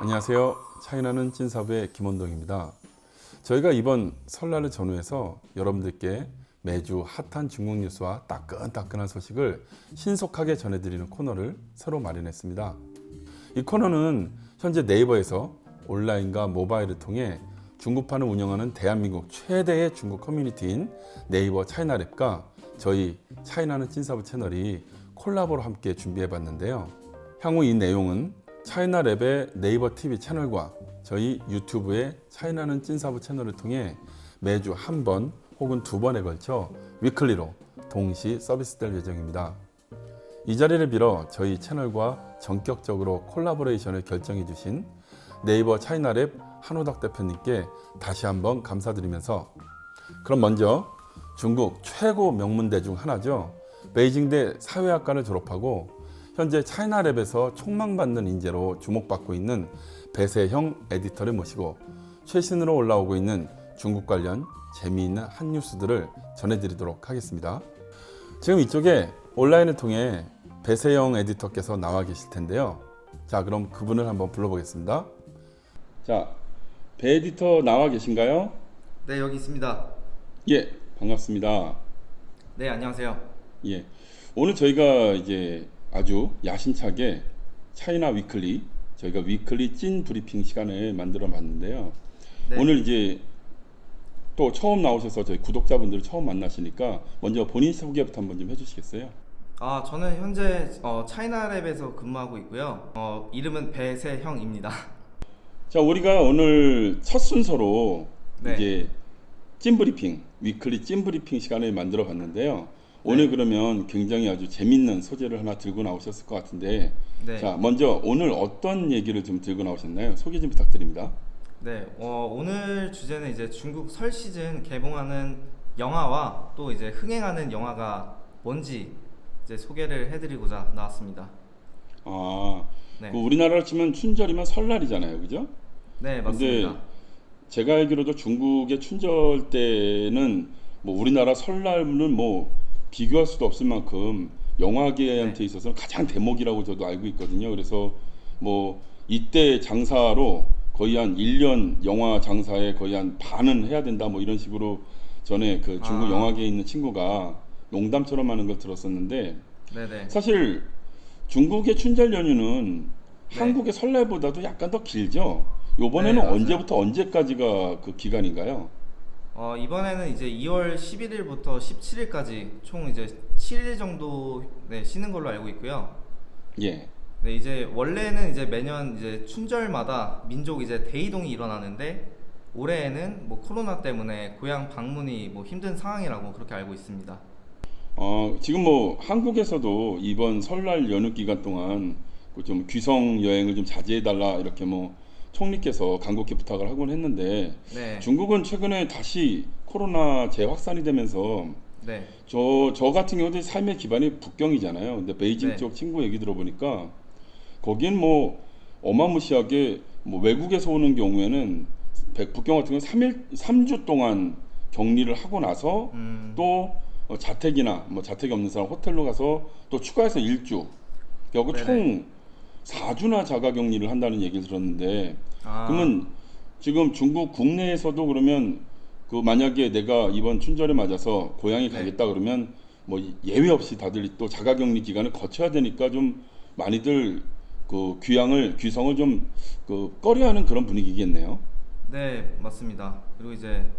안녕하세요. 차이나는 찐사부의 김원동입니다. 저희가 이번 설날을 전후해서 여러분들께 매주 핫한 중국 뉴스와 따끈따끈한 소식을 신속하게 전해드리는 코너를 새로 마련했습니다. 이 코너는 현재 네이버에서 온라인과 모바일을 통해 중국판을 운영하는 대한민국 최대의 중국 커뮤니티인 네이버 차이나랩과 저희 차이나는 찐사부 채널이 콜라보로 함께 준비해 봤는데요. 향후 이 내용은 차이나랩의 네이버 TV 채널과 저희 유튜브의 차이나는 찐사부 채널을 통해 매주 한 번 혹은 두 번에 걸쳐 위클리로 동시 서비스될 예정입니다. 이 자리를 빌어 저희 채널과 전격적으로 콜라보레이션을 결정해 주신 네이버 차이나랩 한호덕 대표님께 다시 한번 감사드리면서 그럼 먼저 중국 최고 명문대 중 하나죠. 베이징대 사회학과를 졸업하고 현재 차이나랩에서 촉망받는 인재로 주목받고 있는 배세형 에디터를 모시고 최신으로 올라오고 있는 중국 관련 재미있는 한 뉴스들을 전해드리도록 하겠습니다. 지금 이쪽에 온라인을 통해 배세영 에디터께서 나와 계실 텐데요. 자, 그럼 그분을 한번 불러보겠습니다. 자, 배 에디터 나와 계신가요? 네 여기 있습니다. 예, 반갑습니다. 네 안녕하세요. 예, 오늘 저희가 이제 아주 야심차게 차이나 위클리 저희가 위클리 찐 브리핑 시간을 만들어 봤는데요. 네. 오늘 이제 또 처음 나오셔서 저희 구독자분들 처음 만나시니까 먼저 본인 소개부터 한번 좀 해주시겠어요? 아 저는 현재 어, 차이나랩에서 근무하고 있고요. 어, 이름은 배세형입니다. 자, 우리가 오늘 첫 순서로 네. 이제 찐 브리핑 위클리 찐 브리핑 시간을 만들어 봤는데요. 오늘 네. 그러면 굉장히 아주 재밌는 소재를 하나 들고 나오셨을 것 같은데 네. 자, 먼저 오늘 어떤 얘기를 좀 들고 나오셨나요? 소개 좀 부탁드립니다. 네 어, 오늘 주제는 이제 중국 설 시즌 개봉하는 영화와 또 이제 흥행하는 영화가 뭔지 이제 소개를 해드리고자 나왔습니다. 아, 네. 그 우리나라로 치면 춘절이면 설날이잖아요, 그죠? 네 근데 맞습니다. 제가 알기로도 중국의 춘절 때는 뭐 우리나라 설날은 뭐 비교할 수도 없을 만큼 영화계한테 네. 있어서는 가장 대목이라고 저도 알고 있거든요. 그래서 뭐 이때 장사로 거의 한 1년 영화 장사에 거의 한 반은 해야 된다 뭐 이런 식으로 전에 그 중국 아. 영화계에 있는 친구가 농담처럼 하는 걸 들었었는데 네네. 사실 중국의 춘절 연휴는 네. 한국의 설날보다도 약간 더 길죠. 요번에는 네. 언제부터 언제까지가 그 기간인가요? 어, 이번에는 이제 2월 11일부터 17일까지 총 이제 7일 정도 네, 쉬는 걸로 알고 있고요. 예. 네, 이제 원래는 이제 매년 이제 춘절마다 민족 이제 대이동이 일어나는데 올해에는 뭐 코로나 때문에 고향 방문이 뭐 힘든 상황이라고 그렇게 알고 있습니다. 어, 지금 뭐 한국에서도 이번 설날 연휴 기간 동안 그좀 귀성 여행을 좀 자제해 달라 이렇게 뭐 총리께서 간곡히 부탁을 하곤 했는데 네. 중국은 최근에 다시 코로나 재확산이 되면서 네. 저, 저 같은 경우도 삶의 기반이 북경이잖아요. 근데 베이징 네. 쪽 친구 얘기 들어보니까 거긴 뭐 어마무시하게 뭐 외국에서 오는 경우에는 백- 북경 같은 경우는 3일, 3주 동안 격리를 하고 나서 음. 또 어, 자택이나 뭐 자택이 없는 사람 호텔로 가서 또 추가해서 일주 결국 네네. 총 4주나 자가 격리를 한다는 얘기를 들었는데 아. 그러면 지금 중국 국내에서도 그러면 그 만약에 내가 이번 춘절에 맞아서 고향에 네. 가겠다 그러면 뭐 예외 없이 다들 또 자가 격리 기간을 거쳐야 되니까 좀 많이들 그 귀향을 귀성을 좀 그 꺼려하는 그런 분위기겠네요. 네, 맞습니다. 그리고 이제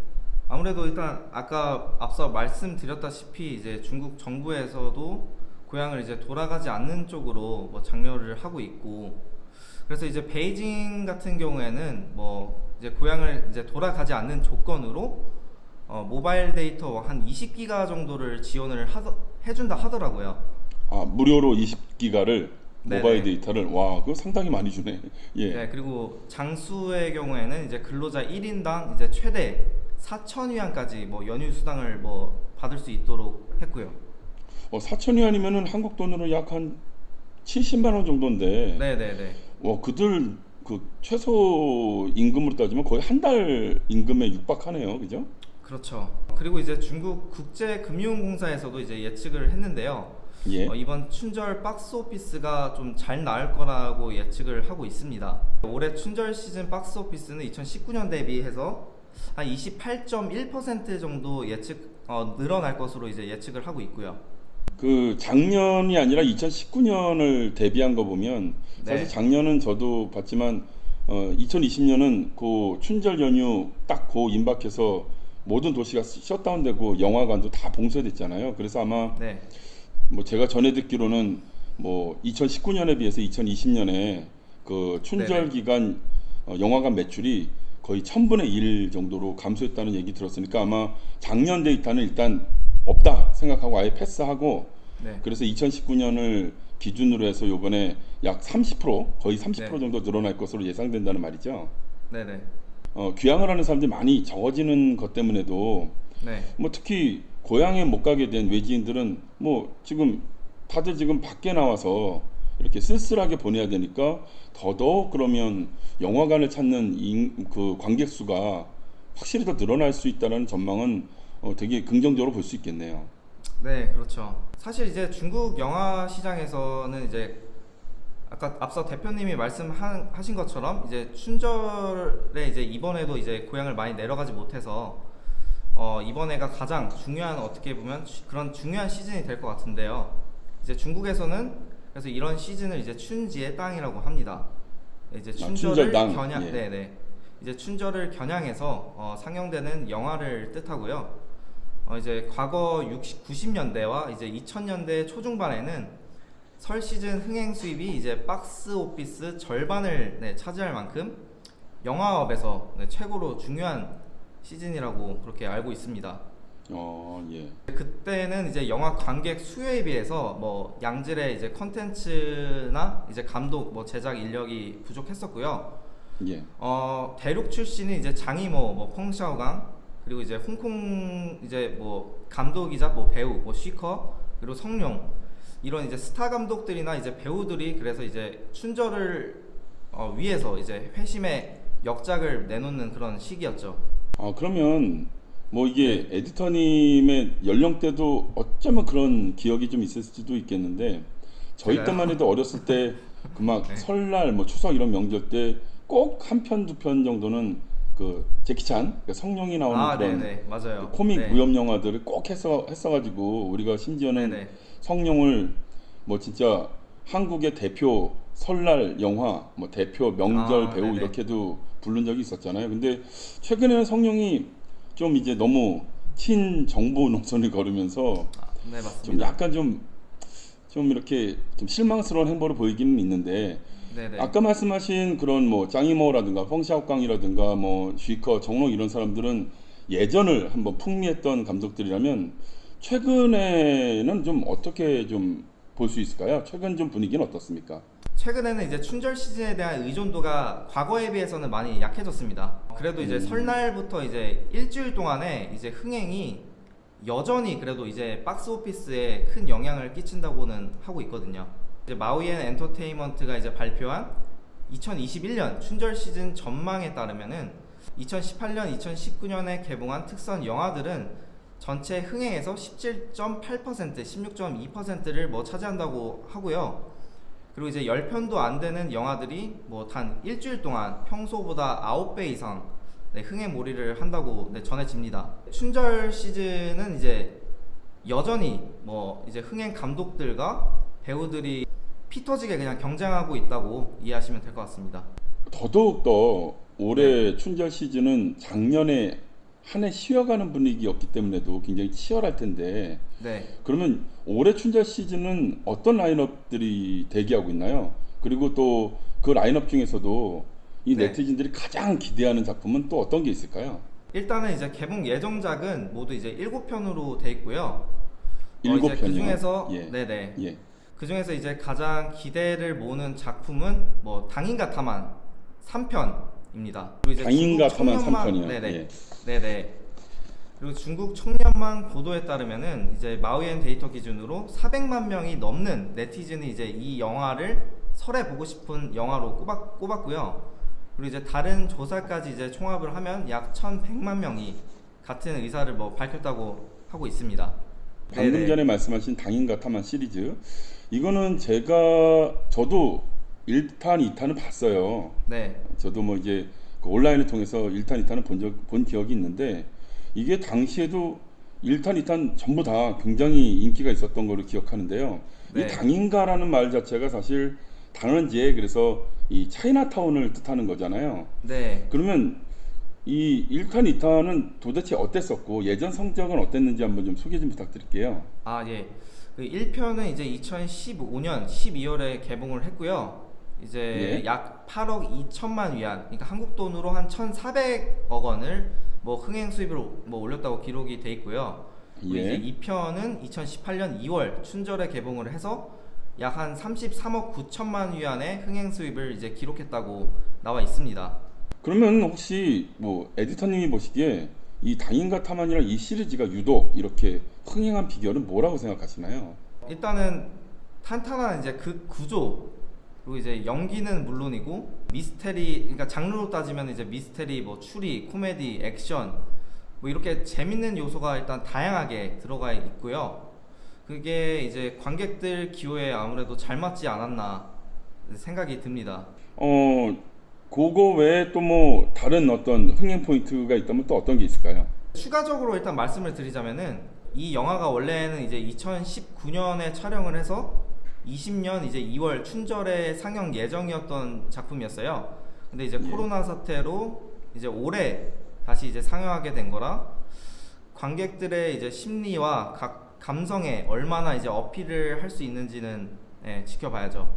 아무래도 일단 아까 앞서 말씀드렸다시피 이제 중국 정부에서도 고향을 이제 돌아가지 않는 쪽으로 뭐 장려를 하고 있고 그래서 이제 베이징 같은 경우에는 뭐 이제 고향을 이제 돌아가지 않는 조건으로 어, 모바일 데이터 한 20기가 정도를 지원을 하더, 해준다 하더라고요. 아 무료로 20기가를 네네. 모바일 데이터를 와 그거 상당히 많이 주네. 예. 네, 그리고 장수의 경우에는 이제 근로자 1인당 이제 최대 4천 위안까지 뭐 연휴 수당을 뭐 받을 수 있도록 했고요. 어 4천 위안이면은 한국 돈으로 약 한 70만 원 정도인데 네, 네, 네. 와 그들 그 최소 임금으로 따지면 거의 한 달 임금에 육박하네요, 그죠? 그렇죠. 그리고 이제 중국 국제금융공사에서도 이제 예측을 했는데요. 예. 어, 이번 춘절 박스 오피스가 좀 잘 나올 거라고 예측을 하고 있습니다. 올해 춘절 시즌 박스 오피스는 2019년 대비해서 한 28.1% 정도 예측 어, 늘어날 것으로 이제 예측을 하고 있고요. 그 작년이 아니라 2019년을 대비한 거 보면 사실 네. 작년은 저도 봤지만 어, 2020년은 그 춘절 연휴 딱그 임박해서 모든 도시가 셧다운되고 영화관도 다 봉쇄됐잖아요. 그래서 아마 네, 뭐 제가 전해 듣기로는 뭐 2019년에 비해서 2020년에 그 춘절 네네. 기간 어, 영화관 매출이 거의 1000분의 1 정도로 감소했다는 얘기 들었으니까 아마 작년 데이터는 일단 없다 생각하고 아예 패스하고 네, 그래서 2019년을 기준으로 해서 요번에 약 30% 거의 30% 네. 정도 늘어날 것으로 예상된다는 말이죠. 네, 네, 어, 귀향을 하는 사람들이 많이 적어지는 것 때문에도 네, 뭐 특히 고향에 못 가게 된 외지인들은 뭐 지금 다들 지금 밖에 나와서 이렇게 쓸쓸하게 보내야 되니까 더더욱 그러면 영화관을 찾는 인, 그 관객 수가 확실히 더 늘어날 수 있다는 전망은 어, 되게 긍정적으로 볼 수 있겠네요. 네, 그렇죠. 사실 이제 중국 영화 시장에서는 이제 아까 앞서 대표님이 말씀하신 것처럼 이제 춘절에 이제 이번에도 이제 고향을 많이 내려가지 못해서 어, 이번에가 가장 중요한 어떻게 보면 주- 그런 중요한 시즌이 될 것 같은데요. 이제 중국에서는 그래서 이런 시즌을 이제 춘지의 땅이라고 합니다. 이제 아, 춘절을 춘절당. 겨냥, 예. 네네. 이제 춘절을 겨냥해서 어, 상영되는 영화를 뜻하고요. 어, 이제 과거 60, 90년대와 이제 2000년대 초중반에는 설 시즌 흥행 수입이 이제 박스 오피스 절반을 네, 차지할 만큼 영화업에서 네, 최고로 중요한 시즌이라고 그렇게 알고 있습니다. 어, 예. 그때는 이제 영화 관객 수요에 비해서 뭐 양질의 이제 컨텐츠나 이제 감독 뭐 제작 인력이 부족했었고요. 예. 어 대륙 출신이 이제 장이모, 뭐 펑샤오강 그리고 이제 홍콩 이제 뭐 감독이자 뭐 배우, 뭐 쉬커 그리고 성룡 이런 이제 스타 감독들이나 이제 배우들이 그래서 이제 춘절을 어, 위해서 이제 회심의 역작을 내놓는 그런 시기였죠. 아 그러면 뭐 이게 에디터님의 연령대도 어쩌면 그런 기억이 좀 있을지도 있겠는데 저희 제가요? 때만 해도 어렸을 때 그막 네. 설날 뭐 추석 이런 명절 때 꼭 한 편 두 편 정도는 그 제키찬 그러니까 성룡이 나오는 아, 그런 네네 맞아요. 그 코믹 네. 무협 영화들을 꼭 했어 했어가지고 우리가 심지어는 네네. 성룡을 뭐 진짜 한국의 대표 설날 영화, 뭐 대표 명절 아, 배우 네네. 이렇게도 부른 적이 있었잖아요. 근데 최근에는 성룡이 좀 이제 너무 친 정보 노선을 걸으면서 아, 네 좀. 약간 좀 좀 이렇게 좀 실망스러운 행보를 보이기는 있는데 네네. 아까 말씀하신 그런 뭐 짱이모라든가 펑샤오깡이라든가 뭐 쥐커 정록 이런 사람들은 예전을 한번 풍미했던 감독들이라면 최근에는 좀 어떻게 좀 볼 수 있을까요? 최근 좀 분위기는 어떻습니까? 최근에는 이제 춘절 시즌에 대한 의존도가 과거에 비해서는 많이 약해졌습니다. 그래도 이제 음. 설날부터 이제 일주일 동안에 이제 흥행이 여전히 그래도 이제 박스 오피스에 큰 영향을 끼친다고는 하고 있거든요. 이제 마우이엔 엔터테인먼트가 이제 발표한 2021년 춘절 시즌 전망에 따르면은 2018년, 2019년에 개봉한 특선 영화들은 전체 흥행에서 17.8%, 16.2%를 뭐 차지한다고 하고요. 그리고 이제 10편도 안 되는 영화들이 뭐 단 일주일 동안 평소보다 9배 이상 네, 흥행 몰이를 한다고 네, 전해집니다. 춘절 시즌은 이제 여전히 뭐 이제 흥행 감독들과 배우들이 피 터지게 그냥 경쟁하고 있다고 이해하시면 될 것 같습니다. 더더욱 더 올해 춘절 시즌은 작년에 한 해 쉬어가는 분위기였기 때문에도 굉장히 치열할 텐데 네. 그러면 올해 춘절 시즌은 어떤 라인업들이 대기하고 있나요? 그리고 또 그 라인업 중에서도 이 네. 네티즌들이 가장 기대하는 작품은 또 어떤 게 있을까요? 일단은 이제 개봉 예정작은 모두 이제 7편으로 돼 있고요. 일곱 그 편이요? 중에서 예. 네네. 예. 그 중에서 이제 가장 기대를 모으는 작품은 뭐 당인과 타만 3편입니다. 그리고 이제 중국 타만 청년망- 3편이요. 네네. 예. 네네. 그리고 중국 청년망 보도에 따르면은 이제 마우이엔 데이터 기준으로 400만 명이 넘는 네티즌이 이제 이 영화를 설에 보고 싶은 영화로 꼽았, 꼽았고요. 그리고 이제 다른 조사까지 이제 총합을 하면 약 1,100만 명이 같은 의사를 뭐 밝혔다고 하고 있습니다. 방금 네네. 전에 말씀하신 당인과 탐한 시리즈 이거는 제가 저도 1탄, 2탄을 봤어요. 네. 저도 뭐 이제 그 온라인을 통해서 1탄, 2탄을 본, 적, 본 기억이 있는데 이게 당시에도 1탄, 2탄 전부 다 굉장히 인기가 있었던 걸로 기억하는데요. 네. 이 당인가라는 말 자체가 사실 당연지에 그래서 이 차이나타운을 뜻하는 거잖아요. 네. 그러면 이 1탄, 2탄은 도대체 어땠었고 예전 성적은 어땠는지 한번 좀 소개 좀 부탁드릴게요. 아, 예. 그 1편은 이제 2015년 12월에 개봉을 했고요. 이제 예. 약 8억 2천만 위안, 그러니까 한국 돈으로 한 1,400억 원을 뭐 흥행 수입으로 뭐 올렸다고 기록이 돼 있고요. 예. 이제 2편은 2018년 2월 춘절에 개봉을 해서 약 한 33억 9천만 위안의 흥행 수입을 이제 기록했다고 나와 있습니다. 그러면 혹시 뭐 에디터님이 보시기에 이 당인과 탐한이랑 이 시리즈가 유독 이렇게 흥행한 비결은 뭐라고 생각하시나요? 일단은 탄탄한 이제 그 구조 그리고 이제 연기는 물론이고 미스테리 그러니까 장르로 따지면 이제 미스테리 뭐 추리 코미디 액션 뭐 이렇게 재밌는 요소가 일단 다양하게 들어가 있고요 그게 이제 관객들 기호에 아무래도 잘 맞지 않았나 생각이 듭니다 어, 그거 외에 또 뭐 다른 어떤 흥행 포인트가 있다면 또 어떤 게 있을까요? 추가적으로 일단 말씀을 드리자면은 이 영화가 원래는 이제 2019년에 촬영을 해서 20년 이제 2월 춘절에 상영 예정이었던 작품이었어요. 근데 이제 예. 코로나 사태로 이제 올해 다시 이제 상영하게 된 거라 관객들의 이제 심리와 각 감성에 얼마나 이제 어필을 할 수 있는지는 예, 지켜봐야죠.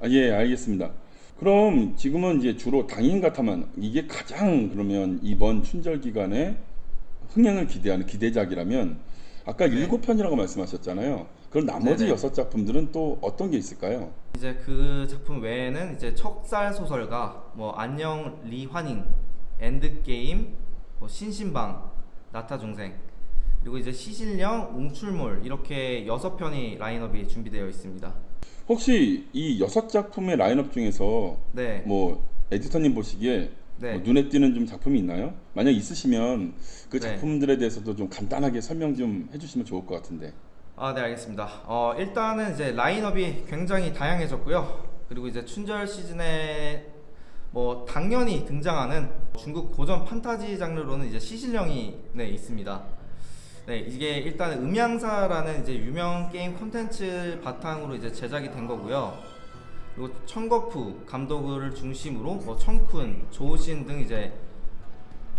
아, 예, 알겠습니다. 그럼 지금은 이제 주로 당인과 탐한 이게 가장 그러면 이번 춘절 기간에 흥행을 기대하는 기대작이라면 아까 네. 일곱 편이라고 말씀하셨잖아요. 그럼 나머지. 여섯 작품들은 또 어떤 게 있을까요? 이제 그 작품 외에는 이제 척살 소설가, 뭐 안녕 리환잉, 엔드 게임, 뭐 신신방, 나타 중생, 그리고 이제 시실령, 웅출몰 이렇게 여섯 편이 라인업이 준비되어 있습니다. 혹시 이 여섯 작품의 라인업 중에서 네, 뭐 에디터님 보시기에 네. 뭐 눈에 띄는 좀 작품이 있나요? 만약 있으시면 그 네. 작품들에 대해서도 좀 간단하게 설명 좀 해주시면 좋을 것 같은데. 아, 네, 알겠습니다. 어, 일단은 이제 라인업이 굉장히 다양해졌고요. 그리고 이제 춘절 시즌에 뭐 당연히 등장하는 중국 고전 판타지 장르로는 이제 시실령이 네, 있습니다. 네, 이게 일단 음양사라는 이제 유명 게임 콘텐츠 바탕으로 이제 제작이 된 거고요. 그리고 청거푸 감독을 중심으로 뭐 청쿤, 조신 등 이제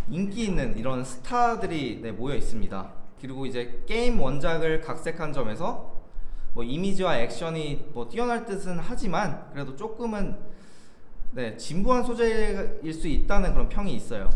인기 있는 이런 스타들이 네, 모여 있습니다. 그리고 이제 게임 원작을 각색한 점에서 뭐 이미지와 액션이 뭐 뛰어날 듯은 하지만 그래도 조금은 네, 진부한 소재일 수 있다는 그런 평이 있어요.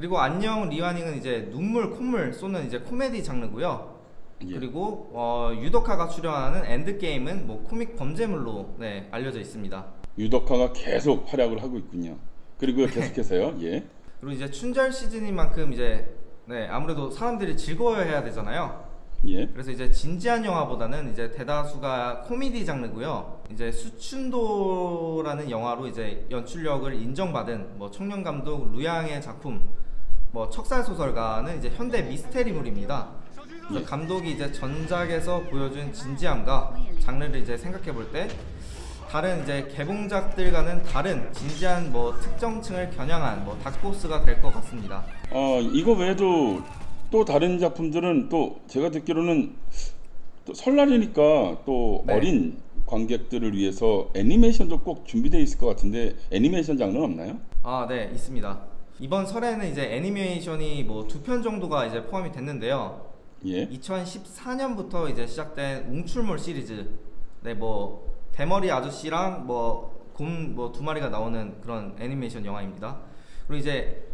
그리고 안녕 리와닝은 이제 눈물 콧물 쏘는 이제 코미디 장르고요. 예. 그리고 어, 유덕화가 출연하는 엔드 게임은 뭐 코믹 범죄물로 네, 알려져 있습니다. 유덕화가 계속 활약을 하고 있군요. 그리고 계속해서요. 예. 그리고 이제 춘절 시즌인 만큼 이제 네, 아무래도 사람들이 즐거워해야 되잖아요. 예. 그래서 이제 진지한 영화보다는 이제 대다수가 코미디 장르고요. 이제 수춘도라는 영화로 이제 연출력을 인정받은 뭐 청년 감독 루양의 작품 뭐 척살 소설가는 이제 현대 미스테리물입니다. 예. 감독이 이제 전작에서 보여준 진지함과 장르를 이제 생각해 볼 때 다른 이제 개봉작들과는 다른 진지한 뭐 특정층을 겨냥한 뭐 다크호스가 될 것 같습니다. 어 이거 외에도 또 다른 작품들은 또 제가 듣기로는 또 설날이니까 또 네. 어린 관객들을 위해서 애니메이션도 꼭 준비되어 있을 것 같은데 애니메이션 장르는 없나요? 아, 네, 있습니다. 이번 설에는 이제 애니메이션이 뭐 두 편 정도가 이제 포함이 됐는데요. 예. 2014년부터 이제 시작된 웅출몰 시리즈. 네, 뭐 대머리 아저씨랑 뭐곰 뭐 두 마리가 나오는 그런 애니메이션 영화입니다. 그리고 이제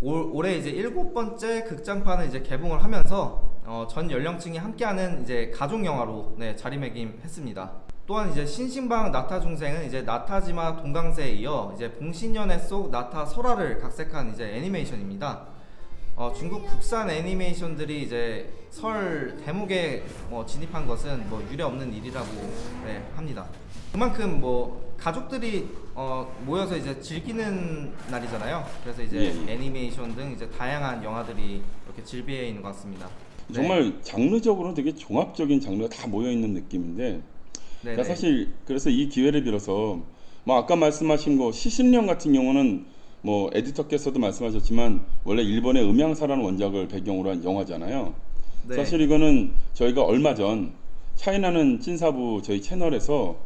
올, 올해 이제 일곱 번째 극장판을 이제 개봉을 하면서 어, 전 연령층이 함께하는 이제 가족 영화로 네, 자리매김했습니다. 또한 이제 신신방 나타 중생은 이제 나타지마 동강세에 이어 이제 봉신연애 속 나타 설화를 각색한 이제 애니메이션입니다. 어, 중국 국산 애니메이션들이 이제 설 대목에 뭐 진입한 것은 뭐 유례 없는 일이라고 네, 합니다. 그만큼 뭐 가족들이 어, 모여서 이제 즐기는 날이잖아요. 그래서 이제 예, 예. 애니메이션 등 이제 다양한 영화들이 이렇게 질비해 있는 것 같습니다. 네. 정말 장르적으로는 되게 종합적인 장르가 다 모여 있는 느낌인데 네, 제가 사실 그래서 이 기회를 빌어서 뭐 아까 말씀하신 거 시신령 같은 경우는 뭐 에디터께서도 말씀하셨지만 원래 일본의 음향사라는 원작을 배경으로 한 영화잖아요. 네. 사실 이거는 저희가 얼마 전 차이나는 찐사부 저희 채널에서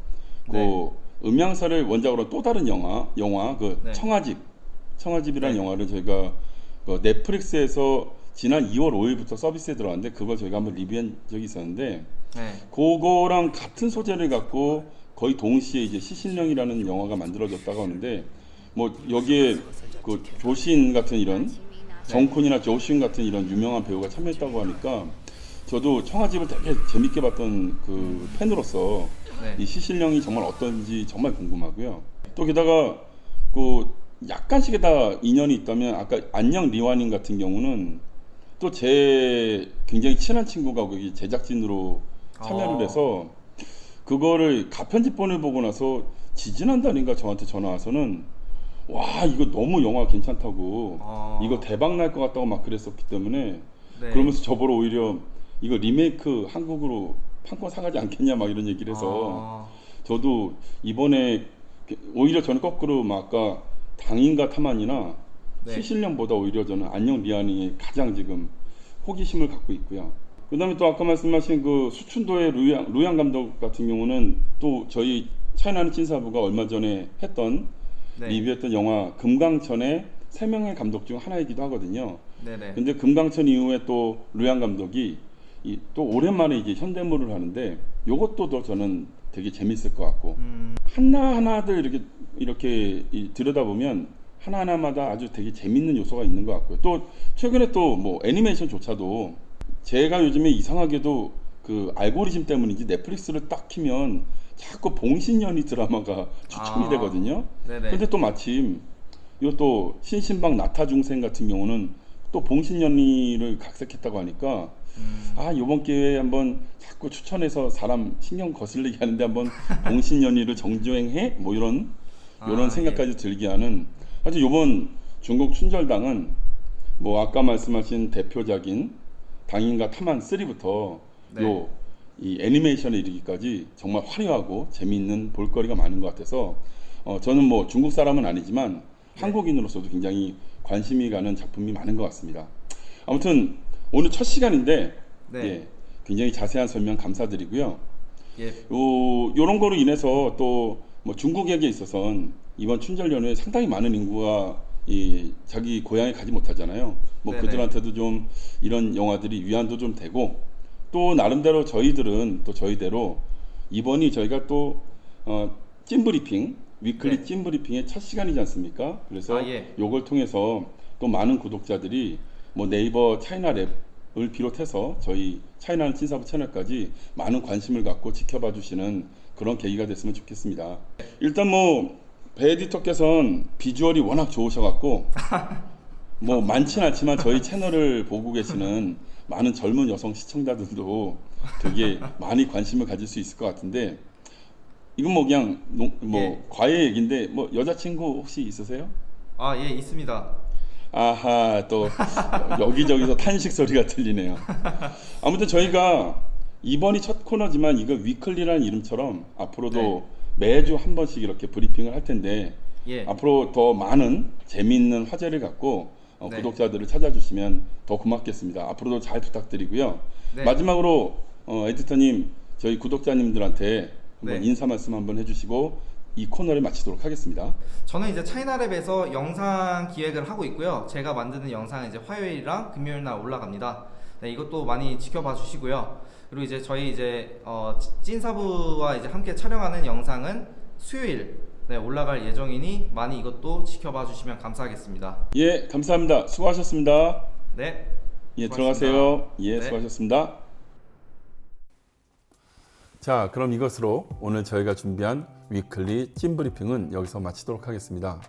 그 네. 음향사를 원작으로 또 다른 영화 영화 그 네. 청아집 청아집이라는 네. 영화를 저희가 그 넷플릭스에서 지난 2월 5일부터 서비스에 들어왔는데 그걸 저희가 한번 리뷰한 적이 있었는데 네. 그거랑 같은 소재를 갖고 거의 동시에 이제 시신령이라는 영화가 만들어졌다고 하는데 뭐 여기에 그 조신 같은 이런 정콘이나 조신 같은 이런 유명한 배우가 참여했다고 하니까 저도 청아집을 되게 재밌게 봤던 그 팬으로서 네. 이 시신령이 정말 어떤지 정말 궁금하고요. 또 게다가 그 약간씩의 다 인연이 있다면 아까 안녕 리완인 같은 경우는 또 제 굉장히 친한 친구가 거기 제작진으로 참여를 어. 해서 그거를 가편집본을 보고 나서 지지난달인가 저한테 전화 와서는 와 이거 너무 영화 괜찮다고 어. 이거 대박 날 것 같다고 막 그랬었기 때문에 네. 그러면서 저보러 오히려 이거 리메이크 한국으로 판권 사가지 않겠냐 막 이런 얘기를 해서 어. 저도 이번에 오히려 저는 거꾸로 막 아까 당인과 타만이나 네. 시신령보다 오히려 저는 안녕 리안이 가장 지금 호기심을 갖고 있고요. 그 다음에 또 아까 말씀하신 그 수춘도의 루양, 루양 감독 같은 경우는 또 저희 차이나는 찐사부가 얼마 전에 했던 네. 리뷰했던 영화 금강천의 세 명의 감독 중 하나이기도 하거든요. 네네. 근데 금강천 이후에 또 루양 감독이 이, 또 오랜만에 이제 현대물을 하는데 요것도 더 저는 되게 재밌을 것 같고 음, 하나 하나들 이렇게 이렇게 이- 들여다보면 하나 하나마다 아주 되게 재밌는 요소가 있는 것 같고요. 또 최근에 또 뭐 애니메이션조차도 제가 요즘에 이상하게도 그 알고리즘 때문인지 넷플릭스를 딱 키면 자꾸 봉신연이 드라마가 추천이 아. 되거든요. 네네. 근데 또 마침 이것도 신신방 나타 중생 같은 경우는 또 봉신연이를 각색했다고 하니까 음, 아 이번 기회에 한번 자꾸 추천해서 사람 신경 거슬리게 하는데 한번 봉신연이를 정주행해 뭐 이런 이런 아, 생각까지 들게 하는 하여튼 이번 중국 춘절당은 뭐 아까 말씀하신 대표작인 당인과 타만 3부터 네. 요이 애니메이션에 이르기까지 정말 화려하고 재미있는 볼거리가 많은 것 같아서 어, 저는 뭐 중국 사람은 아니지만 한국인으로서도 굉장히 관심이 가는 작품이 많은 것 같습니다. 아무튼 오늘 첫 시간인데 네. 예, 굉장히 자세한 설명 감사드리고요. 예. 요 요런 거로 인해서 또 뭐 중국에게 있어서는 이번 춘절 연휴에 상당히 많은 인구가 이 자기 고향에 가지 못하잖아요. 뭐 네네. 그들한테도 좀 이런 영화들이 위안도 좀 되고 또 나름대로 저희들은 또 저희대로 이번이 저희가 또 어, 찐브리핑 위클리 네. 찐브리핑의 첫 시간이지 않습니까? 그래서 아, 예. 요걸 통해서 또 많은 구독자들이 뭐 네이버 차이나 랩을 비롯해서 저희 차이나는 찐사부 채널까지 많은 관심을 갖고 지켜봐 주시는 그런 계기가 됐으면 좋겠습니다. 일단 뭐 배 에디터께서는 비주얼이 워낙 좋으셔갖고 뭐 많진 않지만 저희 채널을 보고 계시는 많은 젊은 여성 시청자들도 되게 많이 관심을 가질 수 있을 것 같은데 이건 뭐 그냥 농- 뭐 예. 과외 얘기인데 뭐 여자친구 혹시 있으세요? 아, 예, 있습니다. 아하 또 여기저기서 탄식 소리가 들리네요. 아무튼 저희가 이번이 첫 코너지만 이거 위클리라는 이름처럼 앞으로도 네. 매주 한 번씩 이렇게 브리핑을 할 텐데 예. 앞으로 더 많은 재미있는 화제를 갖고 어, 네. 구독자들을 찾아주시면 더 고맙겠습니다. 앞으로도 잘 부탁드리고요. 네. 마지막으로 어, 에디터님 저희 구독자님들한테 한번 네. 인사 말씀 한번 해주시고 이 코너를 마치도록 하겠습니다. 저는 이제 차이나랩에서 영상 기획을 하고 있고요. 제가 만드는 영상은 이제 화요일이랑 금요일 날 올라갑니다. 네, 이것도 많이 지켜봐 주시고요. 그리고 이제 저희 이제 어, 찐사부와 이제 함께 촬영하는 영상은 수요일 네, 올라갈 예정이니 많이 이것도 지켜봐 주시면 감사하겠습니다. 예, 감사합니다. 수고하셨습니다. 네. 예, 수고하셨습니다. 들어가세요. 예, 네. 수고하셨습니다. 자, 그럼 이것으로 오늘 저희가 준비한 위클리 찐 브리핑은 여기서 마치도록 하겠습니다.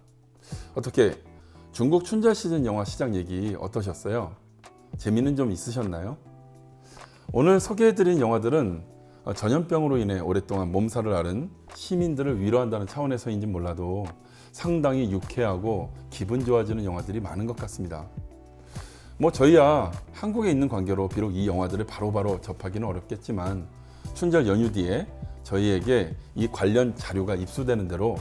어떻게 중국 춘절 시즌 영화 시장 얘기 어떠셨어요? 재미는 좀 있으셨나요? 오늘 소개해드린 영화들은 어, 전염병으로 인해 오랫동안 몸살을 앓은 시민들을 위로한다는 차원에서인지 몰라도 상당히 유쾌하고 기분 좋아지는 영화들이 많은 것 같습니다. 뭐 저희야 한국에 있는 관계로 비록 이 영화들을 바로 바로 접하기는 어렵겠지만 춘절 연휴 뒤에 저희에게 이 관련 자료가 입수되는 대로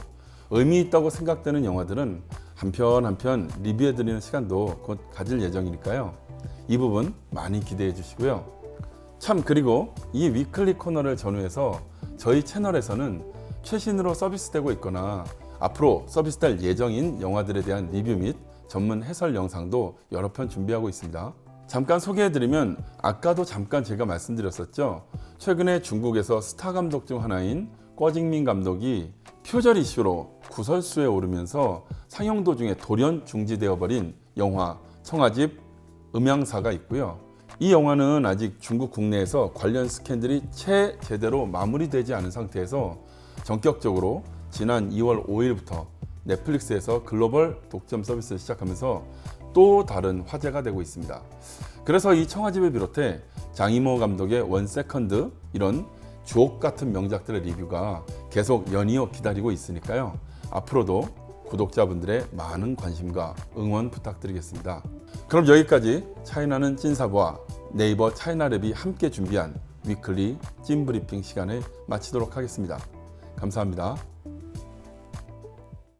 의미 있다고 생각되는 영화들은 한편 한편 리뷰해 드리는 시간도 곧 가질 예정이니까요. 이 부분 많이 기대해 주시고요. 참 그리고 이 위클리 코너를 전후해서 저희 채널에서는 최신으로 서비스되고 있거나 앞으로 서비스될 예정인 영화들에 대한 리뷰 및 전문 해설 영상도 여러 편 준비하고 있습니다. 잠깐 소개해드리면 아까도 잠깐 제가 말씀드렸었죠. 최근에 중국에서 스타 감독 중 하나인 꿔징민 감독이 표절 이슈로 구설수에 오르면서 상영 도중에 돌연 중지되어 버린 영화 청아집 음향사가 있고요. 이 영화는 아직 중국 국내에서 관련 스캔들이 채 제대로 마무리되지 않은 상태에서 전격적으로 지난 2월 5일부터 넷플릭스에서 글로벌 독점 서비스를 시작하면서 또 다른 화제가 되고 있습니다. 그래서 이 청아집을 비롯해 장이모 감독의 원 세컨드 이런 주옥 같은 명작들의 리뷰가 계속 연이어 기다리고 있으니까요. 앞으로도 구독자분들의 많은 관심과 응원 부탁드리겠습니다. 그럼 여기까지 차이나는 찐사부와 네이버 차이나랩이 함께 준비한 위클리 찐브리핑 시간을 마치도록 하겠습니다. 감사합니다.